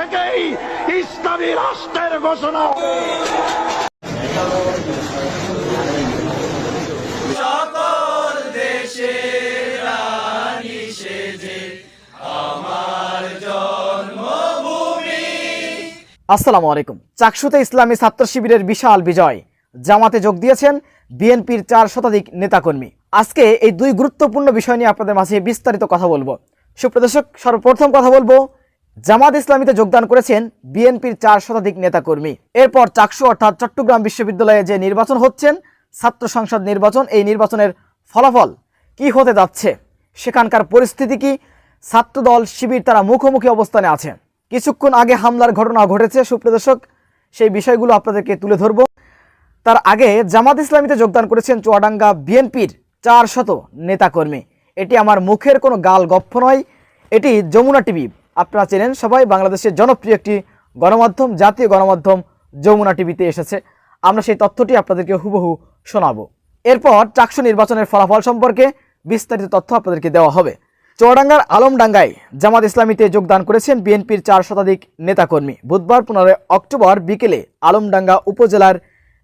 থেকেই ইসলামী রাষ্ট্রের ঘোষণা। আসসালামু আলাইকুম। চাকসুতে ইসলামী ছাত্র শিবিরের বিশাল বিজয়। জামাতে যোগ দিয়েছেন বিএনপির চার শতাধিক নেতাকর্মী। আজকে এই দুই গুরুত্বপূর্ণ বিষয় নিয়ে আপনাদের মাঝে বিস্তারিত কথা বলব। সুপ্রদর্শক সর্বপ্রথম কথা বলব জামাত ইসলামীতে যোগদান করেছেন বিএনপির চার শতাধিক নেতাকর্মী। এরপর চাকসু অর্থাৎ চট্টগ্রাম বিশ্ববিদ্যালয়ে যে নির্বাচন হচ্ছেন, ছাত্র সংসদ নির্বাচন, এই নির্বাচনের ফলাফল কি হতে যাচ্ছে? সেখানকার পরিস্থিতি কি? ছাত্রদল, শিবির তারা মুখোমুখি অবস্থানে আছে। কিছুক্ষণ আগে হামলার ঘটনা ঘটেছে। সুপ্রদর্শক সেই বিষয়গুলো আপনাদেরকে তুলে ধরব। তার আগে জামাত ইসলামীতে যোগদান করেছেন চুয়াডাঙ্গা বিএনপির চার শত নেতাকর্মী। এটি আমার মুখের কোনো গাল গপ্প নয়। এটি যমুনা টিভি আপনারা চেনেন, সবাই বাংলাদেশের জনপ্রিয় একটি গণমাধ্যম, জাতীয় গণমাধ্যম যমুনা টিভিতে এসেছে। আমরা সেই তথ্যটি আপনাদেরকে হুবহু শোনাবো। এরপর চাকসু নির্বাচনের ফলাফল সম্পর্কে বিস্তারিত তথ্য আপনাদেরকে দেওয়া হবে। চুয়াডাঙ্গার আলমডাঙ্গায় জামাত ইসলামীতে যোগদান করেছেন বিএনপির চার শতাধিক নেতাকর্মী। বুধবার পনেরোই অক্টোবর বিকেলে আলমডাঙ্গা উপজেলার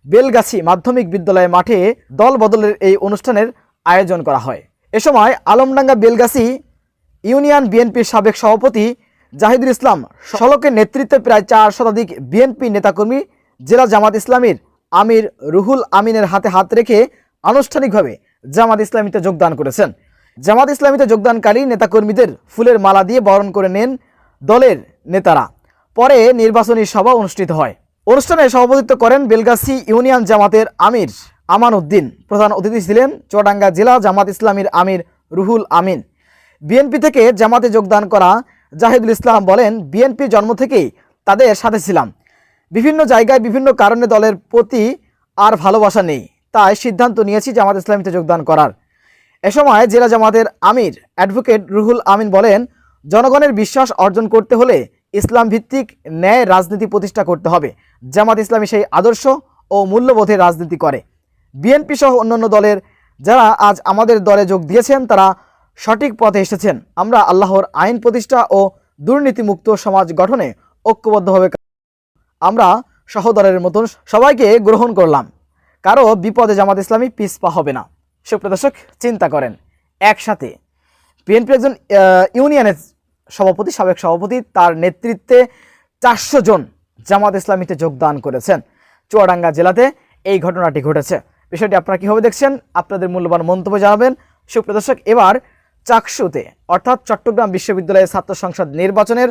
বেলগাছি মাধ্যমিক বিদ্যালয় মাঠে দল বদলের এই অনুষ্ঠানের আয়োজন করা হয়। এ সময় আলমডাঙ্গা বেলগাছি ইউনিয়ন বিএনপির সাবেক সভাপতি জাহিদুল ইসলাম সড়কের নেতৃত্বে প্রায় চার শতাধিক বিএনপি নেতাকর্মী জেলা জামাত ইসলামীর আমির রুহুল আমিনের হাতে হাত রেখে আনুষ্ঠানিকভাবে জামাত ইসলামীতে যোগদান করেছেন। জামাত ইসলামীতে যোগদানকারী নেতাকর্মীদের ফুলের মালা দিয়ে বরণ করে নেন দলের নেতারা। পরে নির্বাচনী সভা অনুষ্ঠিত হয়। অনুষ্ঠানে সভাপতিত্ব করেন বেলগাছি ইউনিয়ন জামাতের আমির আমান উদ্দিন প্রধান অতিথি ছিলেন চুয়াডাঙ্গা জেলা জামাত ইসলামীর আমির রুহুল আমিন। বিএনপি থেকে জামাতে যোগদান করা জাহিদুল ইসলাম বলেন, বিএনপি জন্ম থেকেই তাদের সাথে ছিলাম। বিভিন্ন জায়গায় বিভিন্ন কারণে দলের প্রতি আর ভালোবাসা নেই। তাই সিদ্ধান্ত নিয়েছি জামাত ইসলামীতে যোগদান করার। এ সময় জেলা জামাতের আমির অ্যাডভোকেট রুহুল আমিন বলেন, জনগণের বিশ্বাস অর্জন করতে হলে ইসলাম ভিত্তিক ন্যায় রাজনীতি প্রতিষ্ঠা করতে হবে। জামাত ইসলামী সেই আদর্শ ও মূল্যবোধের রাজনীতি করে। বিএনপি সহ অন্যান্য দলের যারা আজ আমাদের দলে যোগ দিয়েছেন, তারা সঠিক পথে এসেছেন। আমরা আল্লাহর আইন প্রতিষ্ঠা ও দুর্নীতিমুক্ত সমাজ গঠনে ঐক্যবদ্ধভাবে আমরা সহদরের মতন সবাইকে গ্রহণ করলাম। কারও বিপদে জামাত ইসলামী পিছপা হবে না। সুপ্রদর্শক চিন্তা করেন। একসাথে বিএনপি একজন ইউনিয়নের সভাপতি, সাবেক সভাপতি, তার নেতৃত্বে চারশো জন জামাত ইসলামীতে যোগদান করেছেন। চুয়াডাঙ্গা জেলাতে এই ঘটনাটি ঘটেছে। বিষয়টি আপনারা কীভাবে দেখছেন? আপনাদের মূল্যবান মন্তব্য জানাবেন। সুপ্রদর্শক এবার চাকসুতে, অর্থাৎ চট্টগ্রাম বিশ্ববিদ্যালয়ের ছাত্র সংসদ নির্বাচনের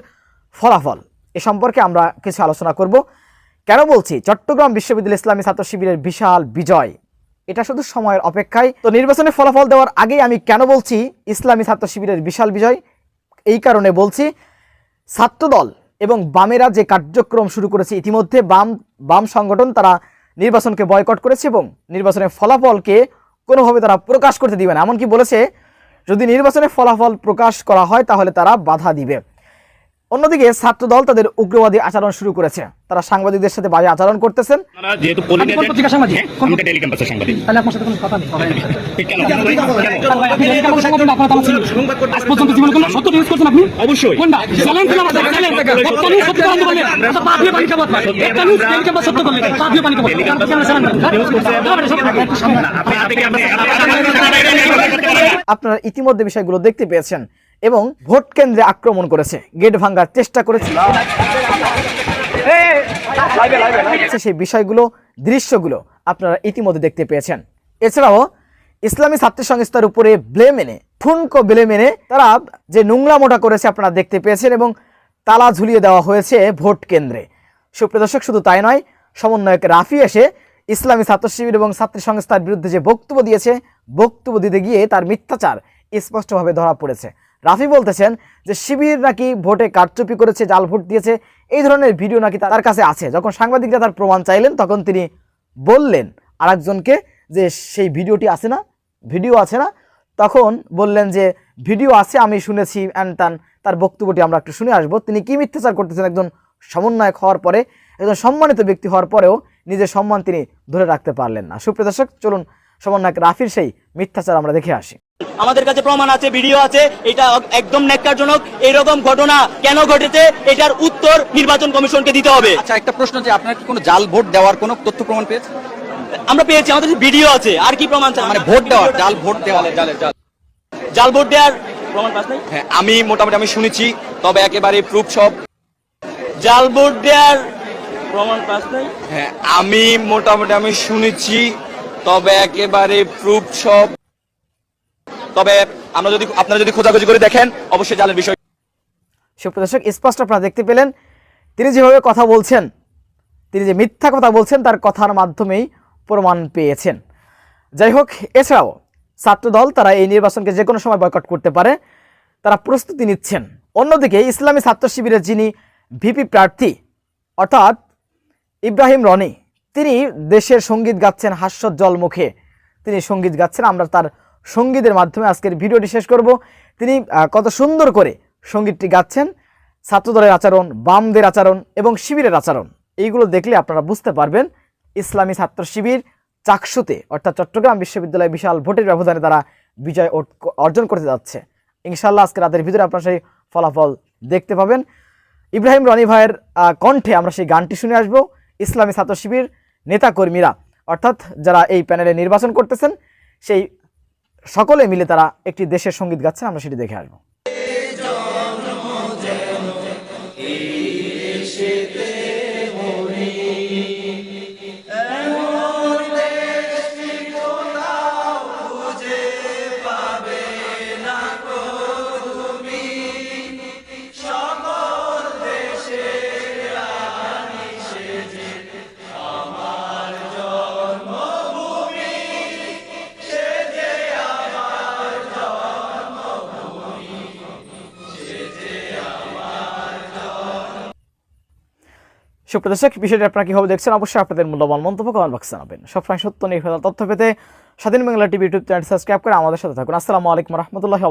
ফলাফল এ সম্পর্কে আমরা কিছু আলোচনা করব। কেন বলছি? চট্টগ্রাম বিশ্ববিদ্যালয় ইসলামী ছাত্র শিবিরের বিশাল বিজয়। এটা শুধু সময়ের অপেক্ষায়। তো নির্বাচনের ফলাফল দেওয়ার আগেই আমি কেন বলছি ইসলামী ছাত্র শিবিরের বিশাল বিজয়? এই কারণে বলছি, ছাত্রদল এবং বামেরা যে কার্যক্রম শুরু করেছে ইতিমধ্যে বাম বাম সংগঠন তারা নির্বাচনকে বয়কট করেছে এবং নির্বাচনের ফলাফলকে কোনোভাবে তারা প্রকাশ করতে দিবে না। এমনকি বলেছে যদি নির্বাচনের ফলাফল প্রকাশ করা হয় তাহলে তারা বাধা দিবে। অন্যদিকে ছাত্রদল তাদের উগ্রবাদী আচরণ শুরু করেছে। তারা সাংবাদিকদের সাথে বাজে আচরণ করতেছেন। আপনারা ইতিমধ্যে বিষয়গুলো দেখতে পেয়েছেন। এবং ভোট কেন্দ্রে আক্রমণ করেছে। গেট ভাঙার চেষ্টা করেছে। সেই বিষয়গুলো, দৃশ্যগুলো আপনারা ইতিমধ্যে দেখতে পেয়েছেন। এছাড়াও, ইসলামী ছাত্র সংস্থার উপরে ব্লেম এনে ঠুনকো ব্লেম এনে তারা যে নোংরা মোটা করেছে আপনারা দেখতে পেয়েছেন এবং তালা ঝুলিয়ে দেওয়া হয়েছে ভোট কেন্দ্রে। সুপ্রদর্শক শুধু তাই নয়, সমন্বয়ক রাফি এসে ইসলামী ছাত্র শিবির এবং ছাত্রী সংস্থার বিরুদ্ধে যে বক্তব্য দিয়েছে, বক্তব্য দিতে গিয়ে তার মিথ্যাচার স্পষ্টভাবে ধরা পড়েছে। রাফি বলতেছেন যে শিবির নাকি ভোটে কারচুপি করেছে, জাল ভোট দিয়েছে, এই ধরনের ভিডিও নাকি তার কাছে আছে। যখন সাংবাদিকরা তার প্রমাণ চাইলেন, তখন তিনি বললেন আরেকজনকে যে সেই ভিডিওটি আছে না, ভিডিও আছে না, তখন বললেন যে ভিডিও আছে, আমি শুনেছি, অ্যান্ড তার বক্তব্যটি আমরা একটু শুনে আসব। তিনি কি মিথ্যাচার করতেছেন একজন সমন্বয়ক হওয়ার পরে, একজন সম্মানিত ব্যক্তি হওয়ার পরেও নিজের সম্মান তিনি ধরে রাখতে পারলেন না। সুপ্রিয় দর্শক, চলুন সমন্বয়ক রাফির সেই মিথ্যাচার আমরা দেখে আসি। আমাদের কাছে প্রমাণ আছে ভিডিও আছে এটা একদম ন্যাক্কারজনক। এরকম ঘটনা কেন ঘটেছে এটার উত্তর নির্বাচন কমিশনকে দিতে হবে। আচ্ছা একটা প্রশ্ন যে আপনার কি কোনো জাল ভোট দেওয়ার কোনো তথ্য প্রমাণ পেয়েছে? আমরা পেয়েছি আমাদের ভিডিও আছে আর কি প্রমাণ? মানে ভোট দেওয়ার জাল ভোট জাল জাল। ভোট দেওয়ার প্রমাণ পাস নাই? হ্যাঁ আমি মোটামুটি আমি শুনেছি তবে একেবারে প্রুফ সব। জাল ভোট দেওয়ার প্রমাণ পাস নাই? হ্যাঁ আমি মোটামুটি আমি শুনেছি তবে একেবারে প্রুফ সব। তবে আমরা যদি আপনারা যদি খোঁজাখুঁজি করে দেখেন, অবশ্যই জালের বিষয় সুপ্রদর্শক স্পষ্ট আপনারা দেখতে পেলেন, তিনি যেভাবে কথা বলছেন, তিনি যে মিথ্যা কথা বলছেন, তার কথার মাধ্যমেই প্রমাণ পেয়েছেন। যাই হোক, এছাড়াও ছাত্রদল, তারা এই নির্বাচনকে যে কোনো সময় বয়কট করতে পারে, তারা প্রস্তুতি নিচ্ছেন। অন্যদিকে, ইসলামী ছাত্র শিবিরের যিনি ভিপি প্রার্থী, অর্থাৎ ইব্রাহিম রনি, তিনি দেশের সংগীত গাচ্ছেন হাস্যোজ্জ্বল মুখে। তিনি সংগীত গাচ্ছেন, আমরা তার সঙ্গীতের মাধ্যমে আজকের ভিডিওটি শেষ করব। তিনি কত সুন্দর করে সঙ্গীতটি গাচ্ছেন। ছাত্রদলের আচরণ, বামদের আচরণ এবং শিবিরের আচরণ, এইগুলো দেখলে আপনারা বুঝতে পারবেন। ইসলামী ছাত্র শিবির চাকসুতে, অর্থাৎ চট্টগ্রাম বিশ্ববিদ্যালয়ে বিশাল ভোটের ব্যবধানে তারা বিজয় অর্জন করতে যাচ্ছে। ইনশাল্লাহ আজকে রাতের ভিতরে আপনারা সেই ফলাফল দেখতে পাবেন। ইব্রাহিম রনি ভাইয়ের কণ্ঠে আমরা সেই গানটি শুনে আসব। ইসলামী ছাত্র শিবির নেতাকর্মীরা, অর্থাৎ যারা এই প্যানেলে নির্বাচন করতেছেন, সেই সকলে মিলে তারা একটি দেশের সংগীত গাচ্ছেন আমরা সেটি দেখে আসব। সুপ্রদর্শক বিষয়টি আপনারা কীভাবে দেখছেন? অবশ্যই আপনাদের মূল্যবান মন্তব্য কমেন্ট বক্সে জানাবেন। সবসময় সত্য নির্ভর তথ্য পেতে Swadhin Bangla TV YouTube channel subscribe করে আমাদের সাথে থাকুন। আসসালামু আলাইকুম রহমতুল্লাহ